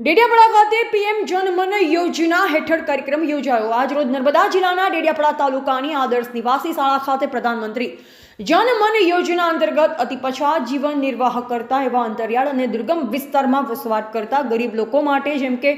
ડેડિયાપાડા ખાતે પીએમ જનમન યોજના હેઠળ કાર્યક્રમ યોજાયો. આજરોજ નર્મદા જિલ્લાના ડેડિયાપાડા તાલુકાની આદર્શ નિવાસી શાળા ખાતે પ્રધાનમંત્રી જનમન યોજના અંતર્ગત અતિ પછાત જીવન નિર્વાહ કરતા એવા અંતરિયાળ અને દુર્ગમ વિસ્તારમાં વસવાટ કરતા ગરીબ લોકો માટે જેમ કે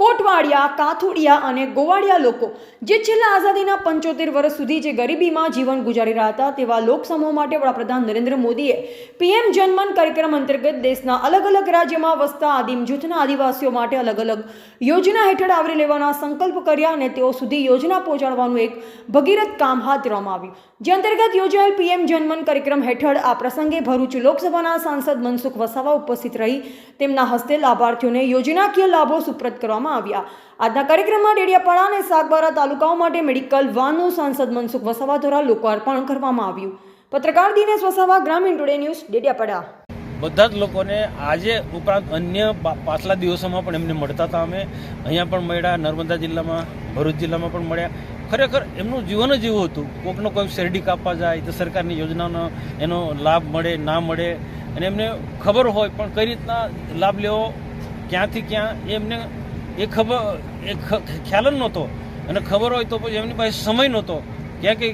કોટવાડિયા, કાથુડિયા અને ગોવાડિયા લોકો, જે છેલ્લા આઝાદીના પંચોતેર વર્ષ સુધી જે ગરીબીમાં જીવન ગુજારી રહ્યા હતા, તેવા લોકસમૂહ માટે વડાપ્રધાન નરેન્દ્ર મોદીએ પીએમ જનમન કાર્યક્રમ અંતર્ગત દેશના અલગ અલગ રાજ્યમાં વસતા આદિમ જૂથના આદિવાસીઓ માટે અલગ અલગ યોજના હેઠળ આવરી લેવાના સંકલ્પ કર્યા અને તેઓ સુધી યોજના પહોંચાડવાનું એક ભગીરથ કામ હાથ ધરવામાં આવ્યું. જે અંતર્ગત યોજાયેલ પીએમ જનમન કાર્યક્રમ હેઠળ આ પ્રસંગે ભરૂચ લોકસભાના સાંસદ મનસુખ વસાવા ઉપસ્થિત રહી. તેમના હસ્તે લાભાર્થીઓને યોજનાકીય લાભો સુપ્રત કરવામાં આવ્યા. આજના કાર્યક્રમમાં ડેડિયાપાડા અને સાગબારા તાલુકાઓ માટે મેડિકલ વાનનું સાંસદ મનસુખ વસાવા દ્વારા લોકાર્પણ કરવામાં આવ્યું. પત્રકાર દિનેશ વસાવા, ગ્રામીણ ટુડે ન્યૂઝ ડેડિયાપાડા બધા જ લોકોને આજે ઉપરાંત અન્ય પાછલા દિવસોમાં પણ એમને મળતા હતા અમે. અહીંયા પણ મળ્યા, નર્મદા જિલ્લામાં, ભરૂચ જિલ્લામાં પણ મળ્યા. ખરેખર એમનું જીવન જ એવું હતું. કોઈકનો કોઈ શેરડી કાપવા જાય તો સરકારની યોજનાનો એનો લાભ મળે, ના મળે. અને એમને ખબર હોય પણ કઈ રીતના લાભ લેવો, ક્યાંથી ક્યાં એમને એ ખબર, એ ખ્યાલ જ નહોતો. અને ખબર હોય તો પછી એમની પાસે સમય નહોતો. ક્યાં કે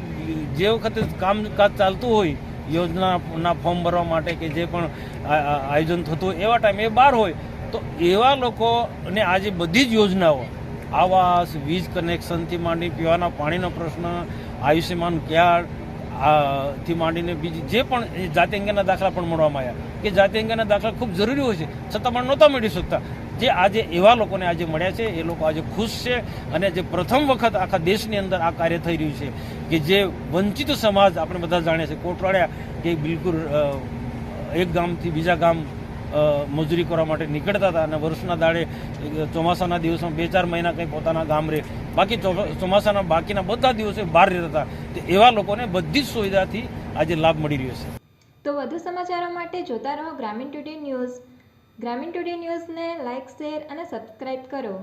જે વખતે કામકાજ ચાલતું હોય, યોજનાના ફોર્મ ભરવા માટે કે જે પણ આયોજન થતું હોય, એવા ટાઈમે એ બહાર હોય. તો એવા લોકોને આજે બધી જ યોજનાઓ, આવાસ, વીજ કનેક્શનથી માંડી પીવાના પાણીનો પ્રશ્ન, આયુષ્યમાન કાર્ડ થી માંડીને બીજી જે પણ જાતિ અંગેના દાખલા પણ મળવામાં આવ્યા કે જાતિ અંગેના દાખલા ખૂબ જરૂરી હોય છે, છતાં પણ નહોતા મળી શકતા. જે આજે એવા લોકોને આજે મળ્યા છે, એ લોકો આજે ખુશ છે અને જે પ્રથમ વખત આખા દેશની અંદર આ કાર્ય થઈ રહ્યું છે કે જે વંચિત સમાજ આપણે બધા જાણીએ છીએ. કોટવાડિયા કે બિલકુલ એક ગામથી બીજા ગામ મજૂરી કરવા માટે નીકળતા હતા અને વર્ષના દાડે ચોમાસાના દિવસમાં બે ચાર મહિના કંઈ પોતાના ગામ રહે બાકી ચોમાસાના બાકીના બધા દિવસે બહાર રહેતા હતા. તો એવા લોકોને બધી જ સુવિધાથી આજે લાભ મળી રહ્યો છે. તો વધુ સમાચારો માટે જોતા રહો Gramin today news. Gramin today ન્યૂઝને લાઇક, શેર અને સબસ્ક્રાઇબ કરો.